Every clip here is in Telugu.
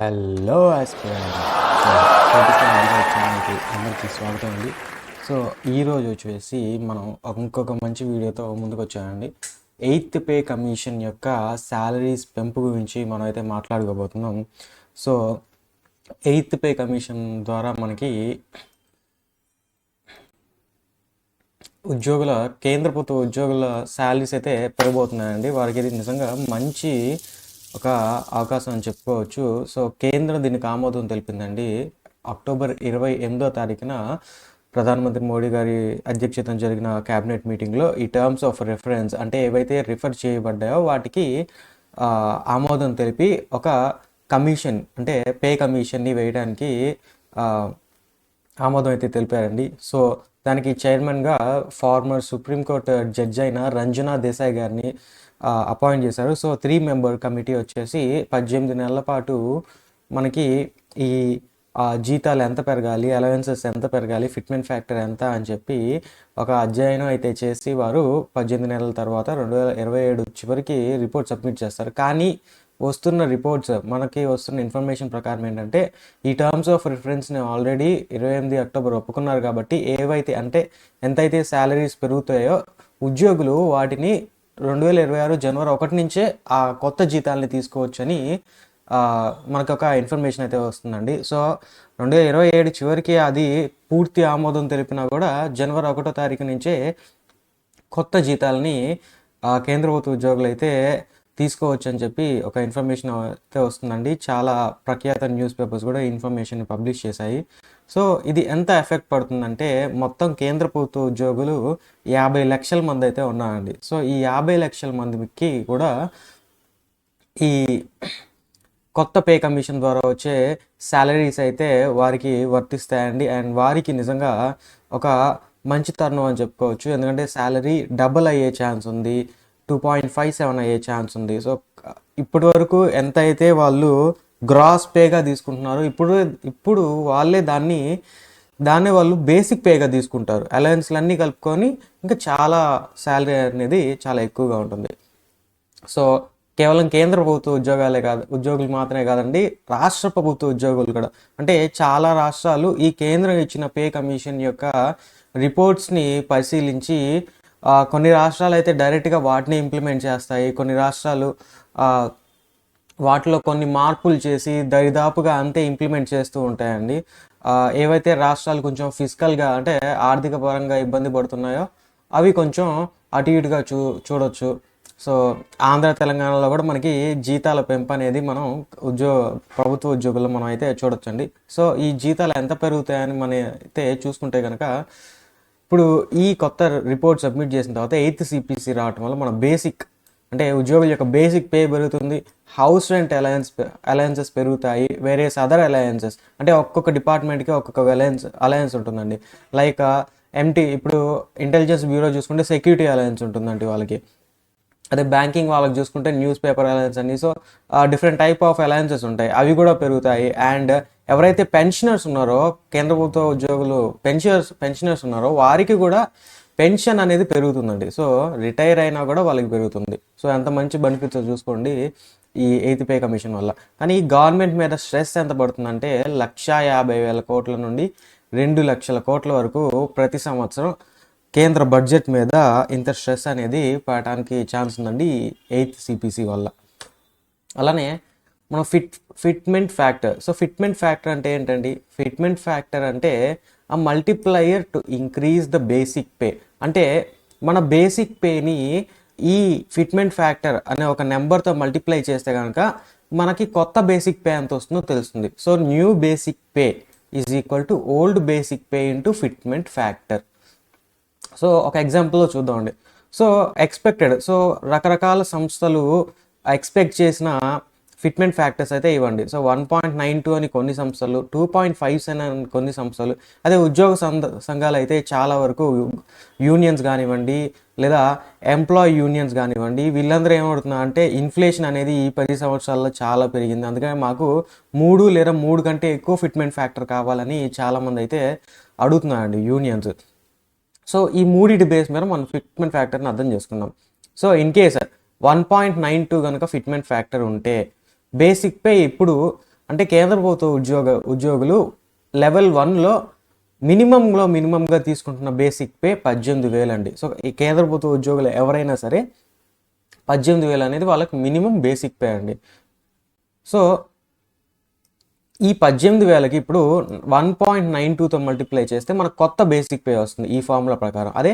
Hello aspirant. ఛానల్కి అందరికీ స్వాగతం అండి. సో ఈరోజు వచ్చేసి మనం ఇంకొక మంచి వీడియోతో ముందుకు వచ్చామండి. ఎయిత్ పే కమిషన్ యొక్క శాలరీస్ పెంపు గురించి మనం అయితే మాట్లాడుకోబోతున్నాం. సో ఎయిత్ పే కమిషన్ ద్వారా మనకి ఉద్యోగుల కేంద్ర ప్రభుత్వ ఉద్యోగుల శాలరీస్ అయితే పెరగబోతున్నాయండి. వారికి ఇది నిజంగా మంచి ఒక అవకాశం అని చెప్పుకోవచ్చు. సో కేంద్రం దీనికి ఆమోదం తెలిపిందండి. అక్టోబర్ ఇరవై ఎనిమిదో తారీఖున ప్రధానమంత్రి మోడీ గారి అధ్యక్షతన జరిగిన క్యాబినెట్ మీటింగ్లో ఈ టర్మ్స్ ఆఫ్ రెఫరెన్స్ అంటే ఏవైతే రిఫర్ చేయబడ్డాయో వాటికి ఆమోదం తెలిపి ఒక కమిషన్ అంటే పే కమిషన్ని వేయడానికి ఆమోదం అయితే తెలిపారండి. సో దానికి చైర్మన్గా ఫార్మర్ సుప్రీంకోర్టు జడ్జి అయిన రంజనా దేశాయ్ గారిని అపాయింట్ చేశారు. సో త్రీ మెంబర్ కమిటీ వచ్చేసి పద్దెనిమిది నెలల పాటు మనకి ఈ జీతాలు ఎంత పెరగాలి అలవెన్సెస్ ఎంత పెరగాలి ఫిట్మెంట్ ఫ్యాక్టర్ ఎంత అని చెప్పి ఒక అధ్యయనం అయితే చేసి వారు పద్దెనిమిది నెలల తర్వాత రెండు వేల ఇరవై ఏడు చివరికి రిపోర్ట్ సబ్మిట్ చేస్తారు. కానీ వస్తున్న రిపోర్ట్స్ మనకి వస్తున్న ఇన్ఫర్మేషన్ ప్రకారం ఏంటంటే ఈ టర్మ్స్ ఆఫ్ రిఫరెన్స్ని ఆల్రెడీ ఇరవై ఎనిమిది అక్టోబర్ ఒప్పుకున్నారు కాబట్టి ఏవైతే అంటే ఎంతైతే శాలరీస్ పెరుగుతాయో ఉద్యోగులు వాటిని రెండు వేల ఇరవై ఆరు జనవరి ఒకటి నుంచే ఆ కొత్త జీతాలని తీసుకోవచ్చని మనకు ఒక ఇన్ఫర్మేషన్ అయితే వస్తుందండి. సో రెండు వేల ఇరవై ఏడు చివరికి అది పూర్తి ఆమోదం తెలిపినా కూడా జనవరి ఒకటో తారీఖు నుంచే కొత్త జీతాలని కేంద్ర ప్రభుత్వ ఉద్యోగులు అయితే తీసుకోవచ్చు అని చెప్పి ఒక ఇన్ఫర్మేషన్ అయితే వస్తుందండి. చాలా ప్రఖ్యాత న్యూస్ పేపర్స్ కూడా ఈ ఇన్ఫర్మేషన్ పబ్లిష్ చేశాయి. సో ఇది ఎంత ఎఫెక్ట్ పడుతుందంటే మొత్తం కేంద్ర ప్రభుత్వ ఉద్యోగులు యాభై లక్షల మంది అయితే ఉన్నారండి. సో ఈ యాభై లక్షల మందికి కూడా ఈ కొత్త పే కమిషన్ ద్వారా వచ్చే శాలరీస్ అయితే వారికి వర్తిస్తాయండి. అండ్ వారికి నిజంగా ఒక మంచి తరుణం అని చెప్పుకోవచ్చు. ఎందుకంటే శాలరీ డబుల్ అయ్యే ఛాన్స్ ఉంది. టూ పాయింట్ ఫైవ్ సెవెన్ అయ్యే ఛాన్స్ ఉంది. సో ఇప్పటి వరకు ఎంత అయితే వాళ్ళు గ్రాస్ పేగా తీసుకుంటున్నారు ఇప్పుడు ఇప్పుడు వాళ్ళే దాన్ని దాన్నే వాళ్ళు బేసిక్ పేగా తీసుకుంటారు. అలయన్స్లు అన్నీ కలుపుకొని ఇంకా చాలా శాలరీ అనేది చాలా ఎక్కువగా ఉంటుంది. సో కేవలం కేంద్ర ప్రభుత్వ ఉద్యోగాలే కాదు ఉద్యోగులు మాత్రమే కాదండి రాష్ట్ర ప్రభుత్వ ఉద్యోగులు కూడా. అంటే చాలా రాష్ట్రాలు ఈ కేంద్రం ఇచ్చిన పే కమిషన్ యొక్క రిపోర్ట్స్ని పరిశీలించి కొన్ని రాష్ట్రాలు అయితే డైరెక్ట్గా వాటిని ఇంప్లిమెంట్ చేస్తాయి. కొన్ని రాష్ట్రాలు వాటిలో కొన్ని మార్పులు చేసి దరిదాపుగా అంతే ఇంప్లిమెంట్ చేస్తూ ఉంటాయండి. ఏవైతే రాష్ట్రాలు కొంచెం ఫిజికల్గా అంటే ఆర్థిక పరంగా ఇబ్బంది పడుతున్నాయో అవి కొంచెం అటు ఇటుగా చూ చూడొచ్చు. సో ఆంధ్ర తెలంగాణలో కూడా మనకి జీతాల పెంపు అనేది మనం ఉద్యోగ ప్రభుత్వ ఉద్యోగుల్లో మనం అయితే చూడొచ్చండి. సో ఈ జీతాలు ఎంత పెరుగుతాయని మన అయితే చూసుకుంటే కనుక ఇప్పుడు ఈ కొత్త రిపోర్ట్ సబ్మిట్ చేసిన తర్వాత ఎయిత్ సిపిసి రావటం వల్ల మన బేసిక్ అంటే ఉద్యోగుల యొక్క బేసిక్ పే పెరుగుతుంది హౌస్ రెంట్ అలయన్స్ అలయన్సెస్ పెరుగుతాయి వేరియస్ అదర్ అలయన్సెస్ అంటే ఒక్కొక్క డిపార్ట్మెంట్కి ఒక్కొక్క అలయన్స్ అలయన్స్ ఉంటుందండి. లైక్ ఎంటీ ఇప్పుడు ఇంటెలిజెన్స్ బ్యూరో చూసుకుంటే సెక్యూరిటీ అలయన్స్ ఉంటుందండి వాళ్ళకి. అదే బ్యాంకింగ్ వాళ్ళకి చూసుకుంటే న్యూస్ పేపర్ అలయన్స్ అని so different type of allowances ఉంటాయి. అవి కూడా పెరుగుతాయి. అండ్ ఎవరైతే పెన్షనర్స్ ఉన్నారో కేంద్ర ప్రభుత్వ ఉద్యోగులు పెన్షనర్స్ పెన్షనర్స్ ఉన్నారో వారికి కూడా పెన్షన్ అనేది పెరుగుతుందండి. సో రిటైర్ అయినా కూడా వాళ్ళకి పెరుగుతుంది. సో ఎంత మంచి బెనిఫిట్స్ చూసుకోండి ఈ ఎయిత్ పే కమిషన్ వల్ల. కానీ ఈ గవర్నమెంట్ మీద స్ట్రెస్ ఎంత పడుతుందంటే లక్షా యాభై వేల కోట్ల నుండి రెండు లక్షల కోట్ల వరకు ప్రతి సంవత్సరం కేంద్ర బడ్జెట్ మీద ఇంత స్ట్రెస్ అనేది పడటానికి ఛాన్స్ ఉందండి ఎయిత్ సిపిసి వల్ల. అలానే మనం fit fitment factor. So fitment factor అంటే ఏంటండి? ఫిట్మెంట్ ఫ్యాక్టర్ అంటే ఆ multiplier to increase the basic pay. అంటే మన బేసిక్ పేని ఈ ఫిట్మెంట్ ఫ్యాక్టర్ అనే ఒక నెంబర్తో మల్టిప్లై చేస్తే కనుక మనకి కొత్త బేసిక్ పే ఎంత వస్తుందో తెలుస్తుంది. So new basic pay is equal to old basic pay into fitment factor. So ఒక ఎగ్జాంపుల్లో చూద్దామండి. సో ఎక్స్పెక్టెడ్ సో రకరకాల సంస్థలు ఎక్స్పెక్ట్ చేసిన ఫిట్మెంట్ ఫ్యాక్టర్స్ అయితే ఇవ్వండి. So one point nine two అని కొన్ని సంస్థలు టూ పాయింట్ ఫైవ్ సెవెన్ అని కొన్ని సంస్థలు అదే ఉద్యోగ సంఘ సంఘాలు అయితే చాలా వరకు యూనియన్స్ కానివ్వండి లేదా ఎంప్లాయ్ యూనియన్స్ కానివ్వండి వీళ్ళందరూ ఏమవుతున్నా అంటే ఇన్ఫ్లేషన్ అనేది ఈ పది సంవత్సరాల్లో చాలా పెరిగింది. అందుకని మాకు మూడు లేదా మూడు కంటే ఎక్కువ ఫిట్మెంట్ ఫ్యాక్టర్ కావాలని చాలామంది అయితే అడుగుతున్నారండి యూనియన్స్ సో ఈ మూడిటి బేస్ మీద మనం ఫిట్మెంట్ ఫ్యాక్టర్ని అర్థం చేసుకుందాం. So in case one point nine two కనుక ఫిట్మెంట్ ఫ్యాక్టర్ ఉంటే బేసిక్ పే ఇప్పుడు అంటే కేంద్ర ప్రభుత్వ ఉద్యోగ ఉద్యోగులు లెవెల్ వన్లో మినిమంలో మినిమంగా తీసుకుంటున్న బేసిక్ పే పద్దెనిమిది వేలు అండి. సో ఈ కేంద్ర ప్రభుత్వ ఉద్యోగులు ఎవరైనా సరే పద్దెనిమిది వేలు అనేది వాళ్ళకి మినిమం బేసిక్ పే అండి. సో ఈ పద్దెనిమిది వేలకి ఇప్పుడు వన్ పాయింట్ నైన్ టూతో మల్టిప్లై చేస్తే మనకు కొత్త బేసిక్ పే వస్తుంది ఈ ఫార్ములా ప్రకారం. అదే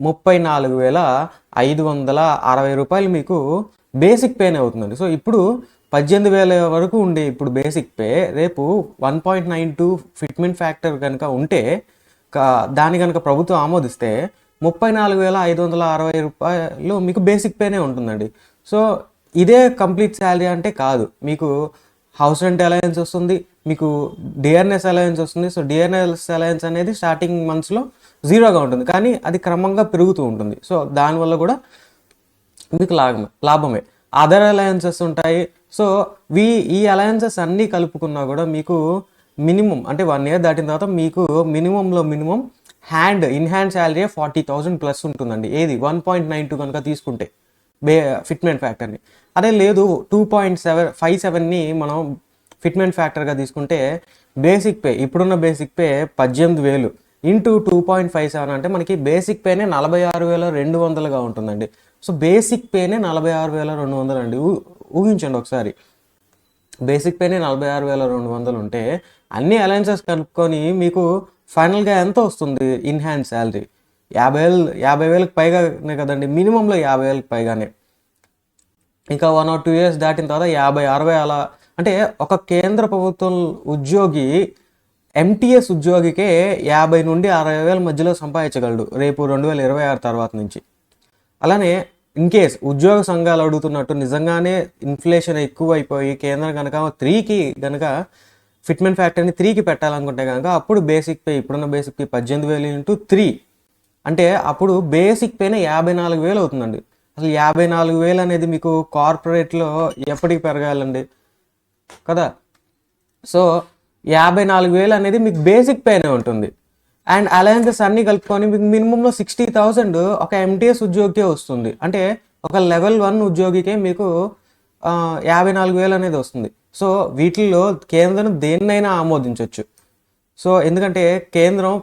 ముప్పై నాలుగు వేల ఐదు వందల అరవై రూపాయలు మీకు బేసిక్ పేనే అవుతుందండి. సో ఇప్పుడు పద్దెనిమిది వేల వరకు ఉండే ఇప్పుడు బేసిక్ పే రేపు one point nine two fitment factor కనుక ఉంటే దాని దాన్ని కనుక ప్రభుత్వం ఆమోదిస్తే ముప్పై నాలుగు వేల ఐదు వందల అరవై రూపాయలు మీకు బేసిక్ పేనే ఉంటుందండి. సో ఇదే కంప్లీట్ శాలరీ అంటే కాదు. మీకు హౌస్ రెంట్ అలయన్స్ వస్తుంది మీకు డిఆర్ఎస్ అలయన్స్ వస్తుంది. సో డిఆర్ఎస్ అలయన్స్ అనేది స్టార్టింగ్ మంత్స్లో జీరోగా ఉంటుంది. కానీ అది క్రమంగా పెరుగుతూ ఉంటుంది. సో దానివల్ల కూడా మీకు లాభమే లాభమే. అదర్ అలయన్సెస్ ఉంటాయి. సో వీ ఈ అలయన్సెస్ అన్నీ కలుపుకున్నా కూడా మీకు మినిమం అంటే వన్ ఇయర్ దాటిన తర్వాత మీకు మినిమంలో minimum hand in hand salary forty thousand plus ఉంటుందండి. ఏది? వన్ పాయింట్ నైన్ టూ కనుక తీసుకుంటే. బే ఫిట్మెంట్ ఫ్యాక్టర్ని. అదే లేదు టూ పాయింట్ సెవెన్ ఫైవ్ సెవెన్ని మనం ఫిట్మెంట్ ఫ్యాక్టర్గా తీసుకుంటే బేసిక్ పే ఇప్పుడున్న బేసిక్ పే పద్దెనిమిది వేలు. Into two point five seven అంటే మనకి బేసిక్ పేనే నలభై ఆరు వేల రెండు వందలుగా ఉంటుందండి. సో బేసిక్ పేనే నలభై ఆరు వేల రెండు వందలు అండి. ఊహించండి ఒకసారి. బేసిక్ పేనే నలభై ఆరు వేల రెండు వందలు ఉంటే అన్ని అలయన్సెస్ కలుపుకొని మీకు ఫైనల్గా ఎంత వస్తుంది ఇన్ హ్యాండ్ శాలరీ? యాభై వేలు యాభై వేలకు పైగానే కదండి. మినిమంలో యాభై వేలకు పైగానే. ఇంకా వన్ ఆర్ టూ ఇయర్స్ దాటిన తర్వాత యాభై అరవై అలా అంటే ఒక కేంద్ర ప్రభుత్వం ఉద్యోగి ఎంటీఎస్ ఉద్యోగికే యాభై నుండి అరవై వేల మధ్యలో సంపాదించగలడు. రేపు రెండు వేల ఇరవై ఆరు తర్వాత నుంచి. అలానే ఇన్ కేస్ ఉద్యోగ సంఘాలు అడుగుతున్నట్టు నిజంగానే ఇన్ఫ్లేషన్ ఎక్కువ అయిపోయి కేంద్రం కనుక త్రీకి కనుక ఫిట్మెంట్ ఫ్యాక్టరీని త్రీకి పెట్టాలనుకుంటే కనుక అప్పుడు బేసిక్ పే ఇప్పుడున్న బేసిక్ పే పద్దెనిమిది వేలు ఇంటూ త్రీ అంటే అప్పుడు బేసిక్ పేనే యాభై నాలుగు వేలు అవుతుందండి. అసలు యాభై నాలుగు వేలు అనేది మీకు కార్పొరేట్లో ఎప్పటికి పెరగాలండి? కదా? సో యాభై నాలుగు వేలు అనేది మీకు బేసిక్ పేనే ఉంటుంది. అండ్ అలయన్సెస్ అన్నీ కలుపుకొని మీకు మినిమంలో సిక్స్టీ థౌసండ్ ఒక ఎంటీఎస్ ఉద్యోగికే వస్తుంది. అంటే ఒక లెవెల్ వన్ ఉద్యోగికే మీకు యాభై నాలుగు వేలు అనేది వస్తుంది. సో వీటిల్లో కేంద్రం దేన్నైనా ఆమోదించవచ్చు సో ఎందుకంటే కేంద్రం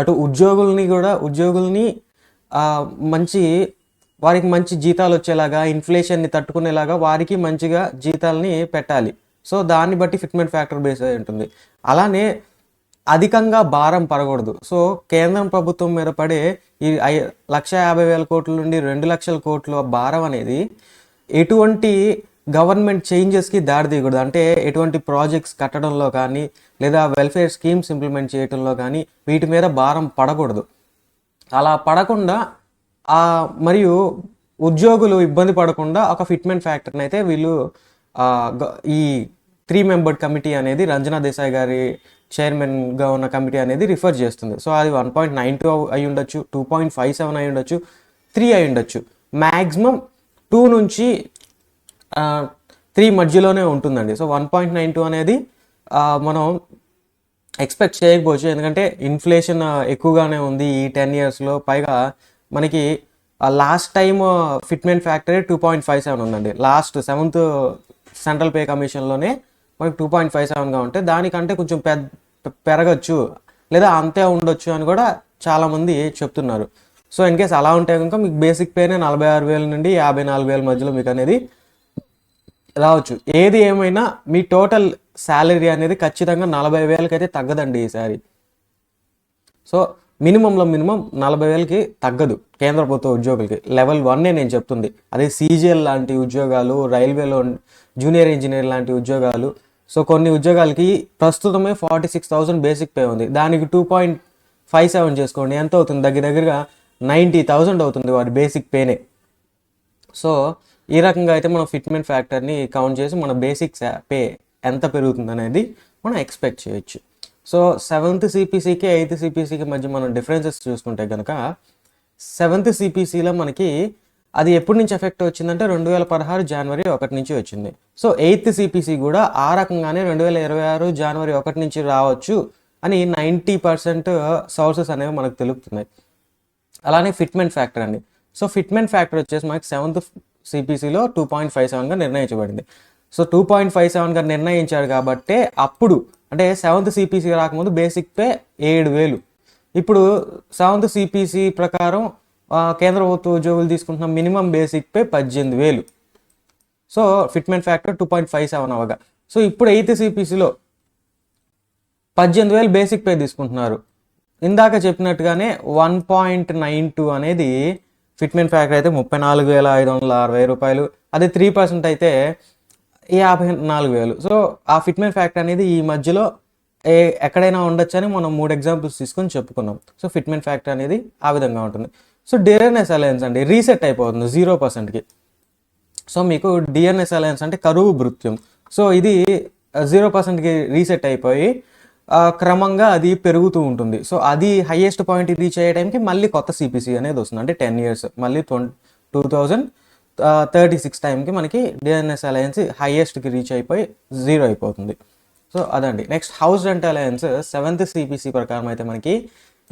అటు ఉద్యోగుల్ని కూడా ఉద్యోగుల్ని మంచి వారికి మంచి జీతాలు వచ్చేలాగా ఇన్ఫ్లేషన్ని తట్టుకునేలాగా వారికి మంచిగా జీతాలని పెట్టాలి. సో దాన్ని బట్టి ఫిట్మెంట్ ఫ్యాక్టర్ బేస్ అయి ఉంటుంది. అలానే అధికంగా భారం పడకూడదు. సో కేంద్రం ప్రభుత్వం మీద పడే ఈ లక్ష యాభై వేల కోట్ల నుండి రెండు లక్షల కోట్ల భారం అనేది ఎటువంటి గవర్నమెంట్ చేంజెస్కి దారి తీయకూడదు. అంటే ఎటువంటి ప్రాజెక్ట్స్ కట్టడంలో కానీ లేదా వెల్ఫేర్ స్కీమ్స్ ఇంప్లిమెంట్ చేయడంలో కానీ వీటి మీద భారం పడకూడదు. అలా పడకుండా ఆ మరియు ఉద్యోగులు ఇబ్బంది పడకుండా ఒక ఫిట్మెంట్ ఫ్యాక్టర్ని అయితే వీళ్ళు ఈ త్రీ మెంబర్డ్ కమిటీ అనేది రంజనా దేశాయ్ గారి చైర్మన్గా ఉన్న కమిటీ అనేది రిఫర్ చేస్తుంది. సో అది వన్ పాయింట్ నైన్ టూ అయి ఉండొచ్చు టూ పాయింట్ ఫైవ్ సెవెన్ అయి ఉండొచ్చు త్రీ అయి ఉండొచ్చు. మ్యాక్సిమం టూ నుంచి త్రీ మధ్యలోనే ఉంటుందండి. So one point nine two అనేది మనం ఎక్స్పెక్ట్ చేయకపోవచ్చు. ఎందుకంటే ఇన్ఫ్లేషన్ ఎక్కువగానే ఉంది ఈ టెన్ ఇయర్స్లో పైగా మనకి last time fitment factory two point five seven ఉందండి. లాస్ట్ సెవెంత్ సెంట్రల్ పే కమిషన్లోనే మనకి టూ పాయింట్ ఫైవ్ సెవెన్గా ఉంటే దానికంటే కొంచెం పెద్ద పెరగచ్చు. లేదా అంతే ఉండొచ్చు అని కూడా చాలామంది చెప్తున్నారు. సో ఇన్ కేస్ అలా ఉంటే కనుక మీకు బేసిక్ పేనే నలభై ఆరు వేల నుండి యాభై నాలుగు వేల మధ్యలో మీకు అనేది రావచ్చు. ఏది ఏమైనా మీ టోటల్ శాలరీ అనేది ఖచ్చితంగా నలభై వేలకైతే తగ్గదండి ఈసారి సో మినిమంలో మినిమం నలభై వేలకి తగ్గదు కేంద్ర ప్రభుత్వ ఉద్యోగులకి. లెవెల్ వన్నే నేను చెప్తుంది. అదే సీజీఎల్ లాంటి ఉద్యోగాలు రైల్వేలో జూనియర్ ఇంజనీర్ లాంటి ఉద్యోగాలు. సో కొన్ని ఉద్యోగాలకి ప్రస్తుతమే forty six thousand basic pay ఉంది. దానికి టూ పాయింట్ ఫైవ్ సెవెన్ చేసుకోండి. ఎంత అవుతుంది? దగ్గర దగ్గరగా నైంటీ థౌసండ్ అవుతుంది వాడి బేసిక్ పేనే. సో ఈ రకంగా అయితే మనం ఫిట్మెంట్ ఫ్యాక్టర్ని కౌంట్ చేసి మన బేసిక్ పే ఎంత పెరుగుతుంది అనేది మనం ఎక్స్పెక్ట్ చేయొచ్చు. సో సెవెంత్ సిపిసికి ఎయిత్ సిపిసికి మధ్య మనం డిఫరెన్సెస్ చూసుకుంటే కనుక సెవెంత్ సిపిసిలో మనకి అది ఎప్పటి నుంచి ఎఫెక్ట్ వచ్చిందంటే రెండు వేల పదహారు జనవరి ఒకటి నుంచి వచ్చింది. సో ఎయిత్ సిపిసి కూడా ఆ రకంగానే రెండు వేల ఇరవై ఆరు జనవరి ఒకటి నుంచి రావచ్చు అని నైంటీ పర్సెంట్ సోర్సెస్ అనేవి మనకు తెలుపుతున్నాయి. అలానే ఫిట్మెంట్ ఫ్యాక్టర్ అండి. సో ఫిట్మెంట్ ఫ్యాక్టర్ వచ్చేసి మనకి సెవెంత్ సిపిసిలో టూ పాయింట్ ఫైవ్ సెవెన్గా నిర్ణయించబడింది. సో టూ పాయింట్ ఫైవ్ సెవెన్గా నిర్ణయించాడు కాబట్టే అప్పుడు అంటే సెవెంత్ సిపిసి రాకముందు బేసిక్ పే ఏడు వేలు. ఇప్పుడు సెవెంత్ సిపిసి ప్రకారం కేంద్ర ప్రభుత్వ ఉద్యోగులు తీసుకుంటున్న మినిమం బేసిక్ పే పద్దెనిమిది వేలు. So fitment factor two point five seven అవగా. So ఇప్పుడు ఎయిత్ సిపిసిలో పద్దెనిమిది వేలు బేసిక్ పే తీసుకుంటున్నారు. ఇందాక చెప్పినట్టుగానే వన్ పాయింట్ నైన్ టూ అనేది ఫిట్మెంట్ ఫ్యాక్టర్ అయితే ముప్పై నాలుగు వేల ఐదు వందల అరవై రూపాయలు. అదే త్రీ పర్సెంట్ అయితే యాభై నాలుగు వేలు. సో ఆ ఫిట్మెంట్ ఫ్యాక్టర్ అనేది ఈ మధ్యలో ఏ ఎక్కడైనా ఉండొచ్చని మనం మూడు ఎగ్జాంపుల్స్ తీసుకొని చెప్పుకున్నాం. సో ఫిట్మెంట్ ఫ్యాక్టర్ అనేది ఆ విధంగా ఉంటుంది. సో డిఆర్ఎన్ఎస్ అలయన్స్ అండి రీసెట్ అయిపోతుంది జీరో పర్సెంట్కి సో మీకు డిఎన్ఎస్ అలయన్స్ అంటే కరువు భృత్యం. సో ఇది జీరో పర్సెంట్కి రీసెట్ అయిపోయి క్రమంగా అది పెరుగుతూ ఉంటుంది. సో అది హైయెస్ట్ పాయింట్ రీచ్ అయ్యే టైంకి మళ్ళీ కొత్త సిపిసి అనేది వస్తుంది. అంటే టెన్ ఇయర్స్ మళ్ళీ twenty two thousand thirty six టైంకి మనకి డిఎన్ఎస్ అలయన్స్ హైయెస్ట్కి రీచ్ అయిపోయి జీరో అయిపోతుంది. సో అదండి. Next house rent allowance seventh CPC ప్రకారం అయితే మనకి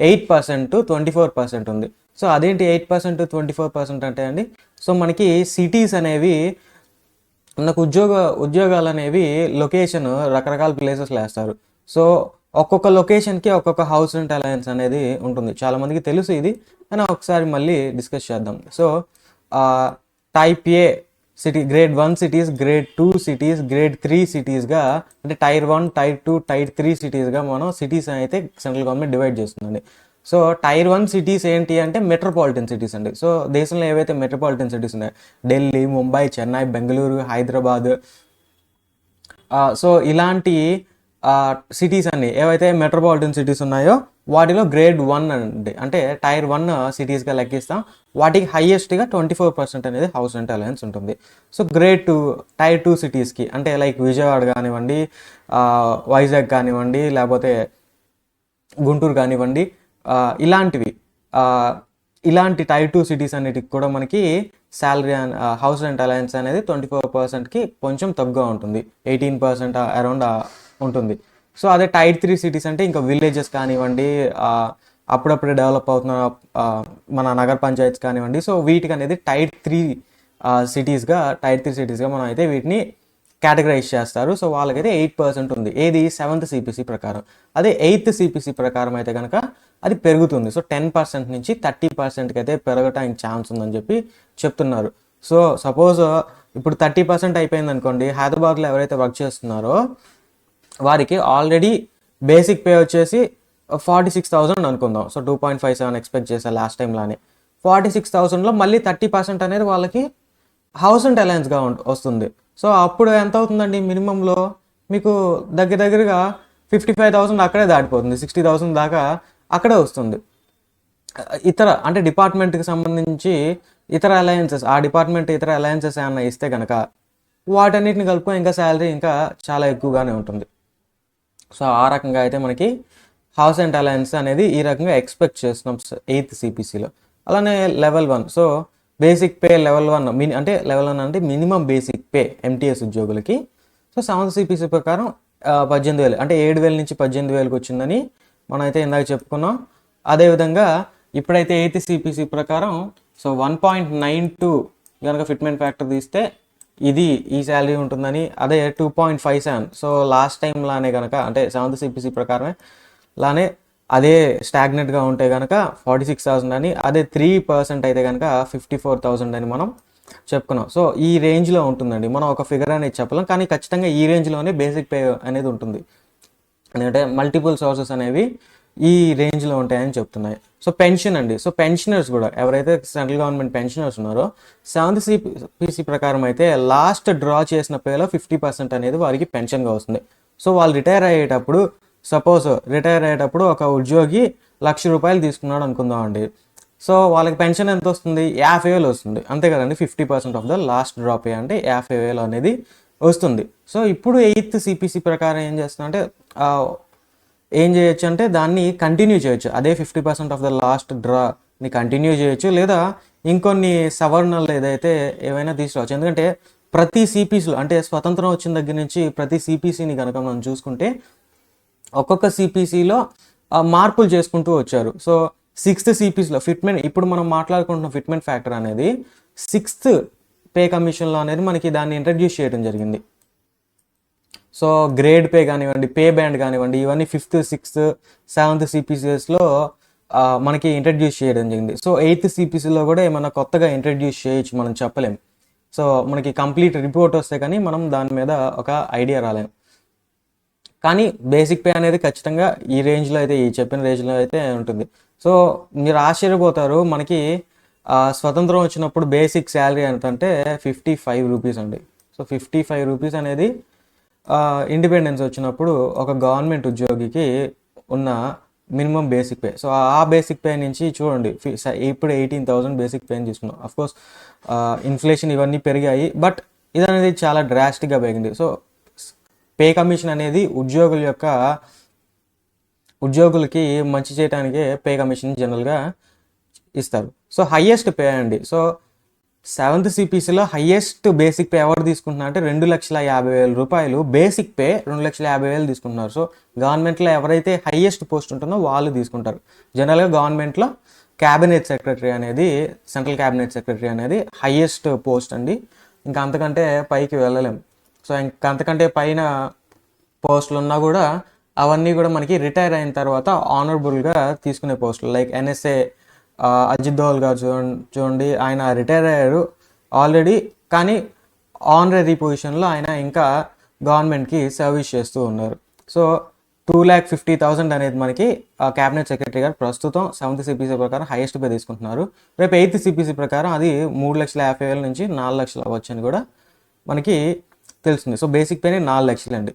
eight percent twenty four percent ఉంది. సో అదేంటి eight percent twenty four percent అంటే అండి? సో మనకి సిటీస్ అనేవి మనకు ఉద్యోగ ఉద్యోగాలు అనేవి లొకేషన్ రకరకాల ప్లేసెస్లో వేస్తారు సో ఒక్కొక్క లొకేషన్కి ఒక్కొక్క హౌస్ రెంట్ అలయన్స్ అనేది ఉంటుంది. చాలామందికి తెలుసు ఇది. కానీ ఒకసారి మళ్ళీ డిస్కస్ చేద్దాం. So type A city grade one cities grade two cities grade three సిటీస్గా అంటే tier one tier two tier three సిటీస్గా మనం సిటీస్ అయితే సెంట్రల్ గవర్నమెంట్ డివైడ్ చేస్తుందండి. సో టైర్ వన్ సిటీస్ ఏంటి అంటే మెట్రోపాలిటన్ సిటీస్ అండి. సో దేశంలో ఏవైతే మెట్రోపాలిటన్ సిటీస్ ఉన్నాయో ఢిల్లీ ముంబై చెన్నై బెంగళూరు హైదరాబాద్ సో ఇలాంటి సిటీస్ అన్ని ఏవైతే మెట్రోపాలిటన్ సిటీస్ ఉన్నాయో వాటిలో గ్రేడ్ వన్ అండి. అంటే టైర్ వన్ సిటీస్గా లెక్కిస్తాం. వాటికి హైయెస్ట్గా ట్వంటీ ఫోర్ పర్సెంట్ అనేది హౌస్ రెంట్ అలయన్స్ ఉంటుంది. So grade two tier two సిటీస్కి అంటే లైక్ విజయవాడ కానివ్వండి వైజాగ్ కానివ్వండి లేకపోతే గుంటూరు కానివ్వండి ఇలాంటివి ఇలాంటి టైర్ టూ సిటీస్ అన్నిటికి కూడా మనకి శాలరీ హౌస్ రెంట్ అలయన్స్ అనేది ట్వంటీ ఫోర్ పర్సెంట్కి కొంచెం తక్కువగా ఉంటుంది. ఎయిటీన్ పర్సెంట్ అరౌండ్ ఉంటుంది. సో అదే టైర్ త్రీ సిటీస్ అంటే ఇంకా విలేజెస్ కానివ్వండి అప్పుడప్పుడు డెవలప్ అవుతున్న మన నగర పంచాయత్స్ కానివ్వండి. సో వీటికి అనేది టైర్ త్రీ సిటీస్గా టైర్ త్రీ సిటీస్గా మనం అయితే వీటిని కేటగరైజ్ చేస్తారు. సో వాళ్ళకైతే ఎయిట్ పర్సెంట్ ఉంది. ఏది? సెవెంత్ సిపిసి ప్రకారం. అదే ఎయిత్ సిపిసి ప్రకారం అయితే కనుక అది పెరుగుతుంది. సో టెన్ పర్సెంట్ నుంచి థర్టీ పర్సెంట్కి అయితే పెరగటానికి ఛాన్స్ ఉందని చెప్పి చెప్తున్నారు. సో సపోజ్ ఇప్పుడు థర్టీ పర్సెంట్ అయిపోయింది అనుకోండి హైదరాబాద్లో ఎవరైతే వర్క్ చేస్తున్నారో వారికి ఆల్రెడీ బేసిక్ పే వచ్చేసి ఫార్టీ సిక్స్ థౌసండ్ అనుకుందాం. So two point five seven expect చేశాను లాస్ట్ టైం లానే. ఫార్టీ సిక్స్ థౌసండ్లో మళ్ళీ థర్టీ పర్సెంట్ అనేది వాళ్ళకి హౌస్ అండ్ అలయన్స్గా వస్తుంది. సో అప్పుడు ఎంత అవుతుందండి మినిమంలో? మీకు దగ్గర దగ్గరగా ఫిఫ్టీ ఫైవ్ థౌసండ్ అక్కడే దాటిపోతుంది. సిక్స్టీ థౌసండ్ దాకా అక్కడే వస్తుంది. ఇతర అంటే డిపార్ట్మెంట్కి సంబంధించి ఇతర అలయన్సెస్ ఆ డిపార్ట్మెంట్ ఇతర అలయన్సెస్ ఏమైనా ఇస్తే కనుక వాటన్నిటిని కలుపుకొని ఇంకా శాలరీ ఇంకా చాలా ఎక్కువగానే ఉంటుంది. సో ఆ రకంగా అయితే మనకి హౌస్ అండ్ అలయన్స్ అనేది ఈ రకంగా ఎక్స్పెక్ట్ చేస్తున్నాం ఎయిత్ సిపిసిలో అలానే level one so basic pay level one mini అంటే లెవెల్ వన్ అంటే మినిమం బేసిక్ పే ఎంటీఎస్ ఉద్యోగులకి. సో సెవెంత్ సిపిసి ప్రకారం పద్దెనిమిది వేలు అంటే ఏడు వేల నుంచి పద్దెనిమిది వేలకు వచ్చిందని మనం అయితే ఇందాక చెప్పుకున్నాం. అదేవిధంగా ఇప్పుడైతే ఎయిత్ సిపిసి ప్రకారం so one point nine two కనుక ఫిట్మెంట్ ఫ్యాక్టర్ తీస్తే ఇది ఈ శాలరీ ఉంటుందని అదే two point five seven so last time లానే కనుక అంటే సెవెంత్ సిపిసి ప్రకారమే లానే అదే స్టాగ్నెట్గా ఉంటే కనుక ఫార్టీ సిక్స్ థౌసండ్ అని అదే త్రీ పర్సెంట్ అయితే కనుక ఫిఫ్టీ ఫోర్ థౌసండ్ అని మనం చెప్పుకున్నాం. సో ఈ రేంజ్లో ఉంటుందండి. మనం ఒక ఫిగర్ అనేది చెప్పలేం కానీ ఖచ్చితంగా ఈ రేంజ్లోనే బేసిక్ పే అనేది ఉంటుంది. ఎందుకంటే మల్టిపుల్ సోర్సెస్ అనేవి ఈ రేంజ్లో ఉంటాయని చెప్తున్నాయి. సో పెన్షన్ అండి. సో పెన్షనర్స్ కూడా ఎవరైతే సెంట్రల్ గవర్నమెంట్ పెన్షనర్స్ ఉన్నారో సెవెంత్ సిపిసి ప్రకారం అయితే లాస్ట్ డ్రా చేసిన పేలో ఫిఫ్టీ పర్సెంట్ అనేది వారికి పెన్షన్గా వస్తుంది. సో వాళ్ళు రిటైర్ అయ్యేటప్పుడు సపోజ్ రిటైర్ అయ్యేటప్పుడు ఒక ఉద్యోగి లక్ష రూపాయలు తీసుకున్నాడు అనుకుందాం అండి. సో వాళ్ళకి పెన్షన్ ఎంత వస్తుంది? యాభై వేలు వస్తుంది. అంతే కదండి fifty percent of the last drop అంటే యాభై వేలు అనేది వస్తుంది. సో ఇప్పుడు ఎయిత్ సిపిసి ప్రకారం ఏం చేస్తున్నా అంటే ఏం చేయొచ్చు అంటే దాన్ని కంటిన్యూ చేయొచ్చు. అదే fifty percent of the last డ్రాని continue చేయొచ్చు. లేదా ఇంకొన్ని సవరణలు ఏదైతే ఏవైనా తీసుకురావచ్చు. ఎందుకంటే ప్రతి సిపిసిలో అంటే స్వతంత్రం వచ్చిన దగ్గర నుంచి ప్రతి సిపిసిని కనుక మనం చూసుకుంటే ఒక్కొక్క సిపిసిలో మార్పులు చేసుకుంటూ వచ్చారు. సో సిక్స్త్ సిపిసిలో ఫిట్మెంట్ ఇప్పుడు మనం మాట్లాడుకుంటున్న ఫిట్మెంట్ ఫ్యాక్టర్ అనేది సిక్స్త్ పే కమిషన్లో అనేది మనకి దాన్ని ఇంట్రడ్యూస్ చేయడం జరిగింది. సో గ్రేడ్ పే కానివ్వండి పే బ్యాండ్ కానివ్వండి ఇవన్నీ ఫిఫ్త్ సిక్స్త్ సెవెంత్ సిపిసిఎస్లో మనకి ఇంట్రడ్యూస్ చేయడం జరిగింది. సో ఎయిత్ సిపిసిలో కూడా ఏమైనా కొత్తగా ఇంట్రడ్యూస్ చేయొచ్చు మనం చెప్పలేం. సో మనకి కంప్లీట్ రిపోర్ట్ వస్తే కానీ మనం దాని మీద ఒక ఐడియా రాలేం. కానీ బేసిక్ పే అనేది ఖచ్చితంగా ఈ రేంజ్లో అయితే ఈ చెప్పిన రేంజ్లో అయితే ఉంటుంది. సో మీరు ఆశ్చర్యపోతారు మనకి స్వతంత్రం వచ్చినప్పుడు బేసిక్ శాలరీ ఎంతంటే ఫిఫ్టీ ఫైవ్ రూపీస్ అండి. సో ఫిఫ్టీ ఫైవ్ రూపీస్ అనేది ఇండిపెండెన్స్ వచ్చినప్పుడు ఒక గవర్నమెంట్ ఉద్యోగికి ఉన్న మినిమం బేసిక్ పే సో ఆ బేసిక్ పే నుంచి చూడండి ఇప్పుడు ఎయిటీన్ థౌసండ్ బేసిక్ పే తీసుకున్నాం. అఫ్కోర్స్ ఇన్ఫ్లేషన్ ఇవన్నీ పెరిగాయి బట్ ఇది అనేది చాలా డ్రాస్టిక్గా పెరిగింది. సో పే కమిషన్ అనేది ఉద్యోగుల యొక్క ఉద్యోగులకి మంచి చేయడానికే పే కమిషన్ జనరల్గా ఇస్తారు. సో హయ్యెస్ట్ పే అండి. సో సెవెంత్ సిపిసిలో హయ్యెస్ట్ బేసిక్ పే ఎవరు తీసుకుంటున్నారు అంటే రెండు లక్షల యాభై వేల రూపాయలు. బేసిక్ పే రెండు లక్షల యాభై వేలు తీసుకుంటున్నారు. సో గవర్నమెంట్లో ఎవరైతే హయ్యెస్ట్ పోస్ట్ ఉంటుందో వాళ్ళు తీసుకుంటారు. జనరల్గా గవర్నమెంట్లో క్యాబినెట్ సెక్రటరీ అనేది సెంట్రల్ క్యాబినెట్ సెక్రటరీ అనేది హయ్యెస్ట్ పోస్ట్ అండి. ఇంకా అంతకంటే పైకి వెళ్ళలేం. సో ఇంకా అంతకంటే పైన పోస్టులు ఉన్నా కూడా అవన్నీ కూడా మనకి రిటైర్ అయిన తర్వాత ఆనరబుల్గా తీసుకునే పోస్టులు. లైక్ ఎన్ఎస్ఏ అజిత్ దోవల్ గారు చూడండి చూడండి ఆయన రిటైర్ అయ్యారు ఆల్రెడీ కానీ ఆనరీ పొజిషన్లో ఆయన ఇంకా గవర్నమెంట్కి సర్వీస్ చేస్తూ ఉన్నారు. So two lakh fifty thousand అనేది మనకి క్యాబినెట్ సెక్రటరీ గారు ప్రస్తుతం సెవెంత్ సిపిసి ప్రకారం హైయెస్ట్ పే తీసుకుంటున్నారు. రేపు ఎయిత్ సిపిసి ప్రకారం అది మూడు లక్షల యాభై వేల నుంచి నాలుగు లక్షలు అవ్వచ్చు అని కూడా మనకి తెలుస్తుంది. సో బేసిక్ పేనే నాలుగు లక్షలు అండి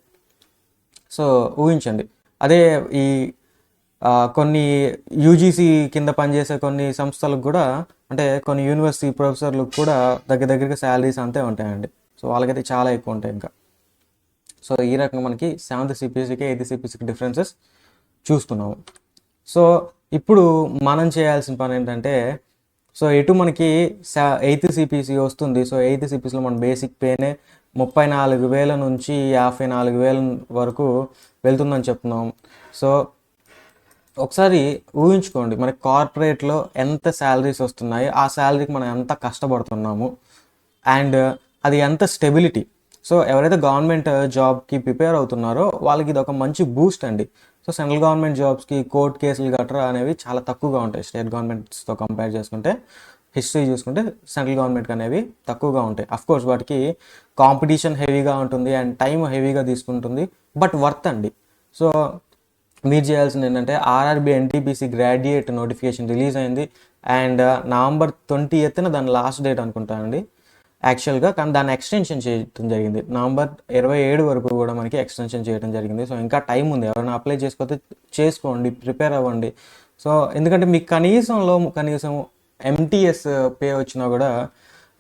సో ఊహించండి. అదే ఈ కొన్ని యూజీసీ కింద పనిచేసే కొన్ని సంస్థలకు కూడా అంటే కొన్ని యూనివర్సిటీ ప్రొఫెసర్లకు కూడా దగ్గర దగ్గరగా శాలరీస్ అంతే ఉంటాయండి. సో వాళ్ళకైతే చాలా ఎక్కువ ఉంటాయి ఇంకా. సో ఈ రకంగా మనకి సెవెంత్ సిపిసికి ఎయిత్ సిపిసికి డిఫరెన్సెస్ చూస్తున్నాము. సో ఇప్పుడు మనం చేయాల్సిన పని ఏంటంటే సో ఎటు మనకి ఎయిత్ సిపిసి వస్తుంది. సో ఎయిత్ సిపిసిలో మన బేసిక్ పేనే ముప్పై నాలుగు వేల నుంచి యాభై నాలుగు వేల వరకు వెళ్తుందని చెప్తున్నాం సో ఒకసారి ఊహించుకోండి మనకి కార్పొరేట్లో ఎంత శాలరీస్ వస్తున్నాయి ఆ శాలరీకి మనం ఎంత కష్టపడుతున్నాము అండ్ అది ఎంత స్టెబిలిటీ సో ఎవరైతే గవర్నమెంట్ జాబ్కి ప్రిపేర్ అవుతున్నారో వాళ్ళకి ఇది ఒక మంచి బూస్ట్ అండి. సో సెంట్రల్ గవర్నమెంట్ జాబ్స్కి కోర్ట్ కేసులు గట్రా అనేవి చాలా తక్కువగా ఉంటాయి. స్టేట్ గవర్నమెంట్స్తో కంపేర్ చేసుకుంటే హిస్టరీ చూసుకుంటే సెంట్రల్ గవర్నమెంట్ అనేవి తక్కువగా ఉంటాయి. అఫ్ కోర్స్ వాటికి కాంపిటీషన్ హెవీగా ఉంటుంది అండ్ టైం హెవీగా తీసుకుంటుంది బట్ వర్త్ అండి. సో మీరు చేయాల్సింది ఏంటంటే RRB NTPC graduate notification release అయింది. అండ్ నవంబర్ ట్వంటీ ఎత్తున దాని లాస్ట్ డేట్ అనుకుంటానండి యాక్చువల్గా కానీ దాన్ని ఎక్స్టెన్షన్ చేయడం జరిగింది. నవంబర్ ఇరవై ఏడు వరకు కూడా మనకి ఎక్స్టెన్షన్ చేయడం జరిగింది. సో ఇంకా టైం ఉంది. ఎవరైనా అప్లై చేసుకోతే చేసుకోండి. ప్రిపేర్ అవ్వండి. సో ఎందుకంటే మీకు కనీసంలో కనీసం ఎంటీఎస్ పే వచ్చినా కూడా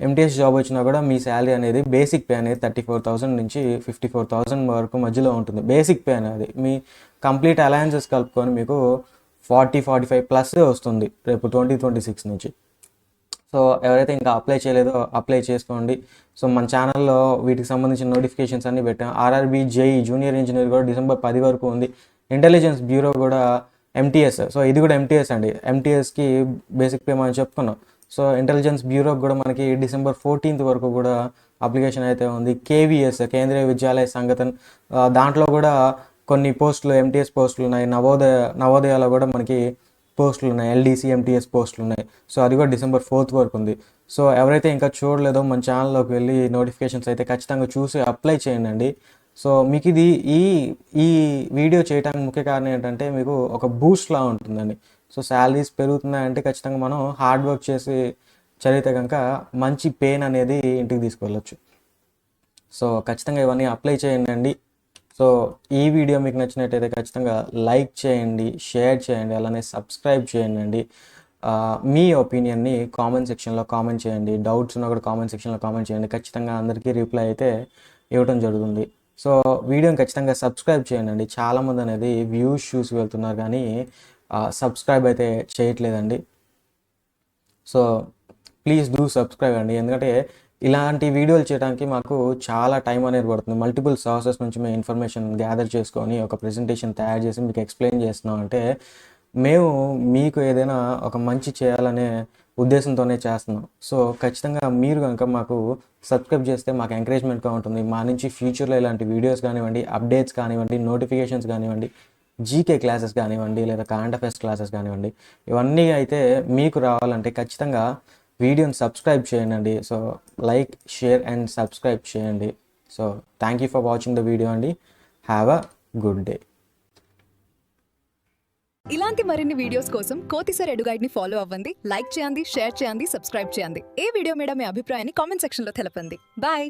ఎంటీఎస్ జాబ్ వచ్చినా కూడా మీ శాలరీ అనేది బేసిక్ పే అనేది థర్టీ ఫోర్ థౌసండ్ నుంచి ఫిఫ్టీ ఫోర్ థౌసండ్ వరకు మధ్యలో ఉంటుంది. బేసిక్ పే అనేది మీ కంప్లీట్ అలయన్సెస్ కలుపుకొని మీకు ఫార్టీ ఫార్టీ ఫైవ్ ప్లస్ వస్తుంది రేపు ట్వంటీ ట్వంటీ సిక్స్ నుంచి. సో ఎవరైతే ఇంకా అప్లై చేయలేదో అప్లై చేసుకోండి. సో మన ఛానల్లో వీటికి సంబంధించిన నోటిఫికేషన్స్ అన్ని పెట్టాం. ఆర్ఆర్బీ జేఈ జూనియర్ ఇంజనీర్ కూడా డిసెంబర్ పది వరకు ఉంది. ఇంటెలిజెన్స్ బ్యూరో కూడా ఎంటీఎస్ సో ఇది కూడా ఎంటీఎస్ అండి. ఎంటీఎస్కి బేసిక్ పే మనం చెప్పుకున్నాం. సో ఇంటెలిజెన్స్ బ్యూరో కూడా మనకి డిసెంబర్ ఫోర్టీన్త్ వరకు కూడా అప్లికేషన్ అయితే ఉంది. కేవీఎస్ కేంద్రీయ విద్యాలయ సంగతన్ దాంట్లో కూడా కొన్ని పోస్టులు ఎంటీఎస్ పోస్టులు ఉన్నాయి. నవోదయ నవోదయాలో కూడా మనకి పోస్టులు ఉన్నాయి. ఎల్డీసీ ఎంటీఎస్ పోస్టులు ఉన్నాయి. సో అది కూడా డిసెంబర్ ఫోర్త్ వరకు ఉంది. సో ఎవరైతే ఇంకా చూడలేదో మన ఛానల్లోకి వెళ్ళి నోటిఫికేషన్స్ అయితే ఖచ్చితంగా చూసి అప్లై చేయండి అండి సో మీకు ఇది ఈ ఈ వీడియో చేయడానికి ముఖ్య కారణం ఏంటంటే మీకు ఒక బూస్ట్లా ఉంటుందండి. సో శాలరీస్ పెరుగుతున్నాయంటే ఖచ్చితంగా మనం హార్డ్ వర్క్ చేసి చదివితే కనుక మంచి పెయిన్ అనేది ఇంటికి తీసుకెళ్ళొచ్చు సో ఖచ్చితంగా ఇవన్నీ అప్లై చేయండి అండి. సో ఈ వీడియో మీకు నచ్చినట్టయితే ఖచ్చితంగా లైక్ చేయండి షేర్ చేయండి అలానే సబ్స్క్రైబ్ చేయండి అండి. మీ ఒపీనియన్ని కామెంట్ సెక్షన్లో కామెంట్ చేయండి. డౌట్స్ ఉన్నా కూడా కామెంట్ సెక్షన్లో కామెంట్ చేయండి. ఖచ్చితంగా అందరికీ రిప్లై అయితే ఇవ్వడం జరుగుతుంది. సో వీడియోని ఖచ్చితంగా సబ్స్క్రైబ్ చేయండి అండి. చాలామంది అనేది వ్యూస్ చూసి వెళ్తున్నారు కానీ సబ్స్క్రైబ్ అయితే చేయట్లేదండి. సో ప్లీజ్ డూ సబ్స్క్రైబ్ అండి. ఎందుకంటే ఇలాంటి వీడియోలు చేయడానికి మాకు చాలా టైం అనేది పడుతుంది. మల్టిపుల్ సోర్సెస్ నుంచి మేము ఇన్ఫర్మేషన్ గ్యాదర్ చేసుకొని ఒక ప్రెజెంటేషన్ తయారు చేసి మీకు ఎక్స్ప్లెయిన్ చేస్తున్నాం అంటే మేము మీకు ఏదైనా ఒక మంచి చేయాలనే ఉద్దేశంతోనే చేస్తున్నాం. సో ఖచ్చితంగా మీరు కనుక మాకు సబ్స్క్రైబ్ చేస్తే మాకు ఎంకరేజ్మెంట్గా ఉంటుంది. మా నుంచి ఫ్యూచర్లో ఇలాంటి వీడియోస్ కానివ్వండి అప్డేట్స్ కానివ్వండి నోటిఫికేషన్స్ కానివ్వండి జీకే క్లాసెస్ కానివ్వండి లేదా కరెంట్ అఫైర్స్ క్లాసెస్ కానివ్వండి ఇవన్నీ అయితే మీకు రావాలంటే ఖచ్చితంగా వీడియోని సబ్స్క్రైబ్ చేయండి. So like share and subscribe చేయండి. So thank you for watching the video అండి. హ్యావ్ అ గుడ్ డే ఇలాంటి మరిన్ని వీడియోస్ కోసం కోతిసర్ ఎడుగైడ్ని ఫాలో అవ్వండి. లైక్ చేయండి షేర్ చేయండి సబ్స్క్రైబ్ చేయండి. ఏ వీడియో మీద మీ అభిప్రాయాన్ని కామెంట్ సెక్షన్లో తెలపండి. బాయ్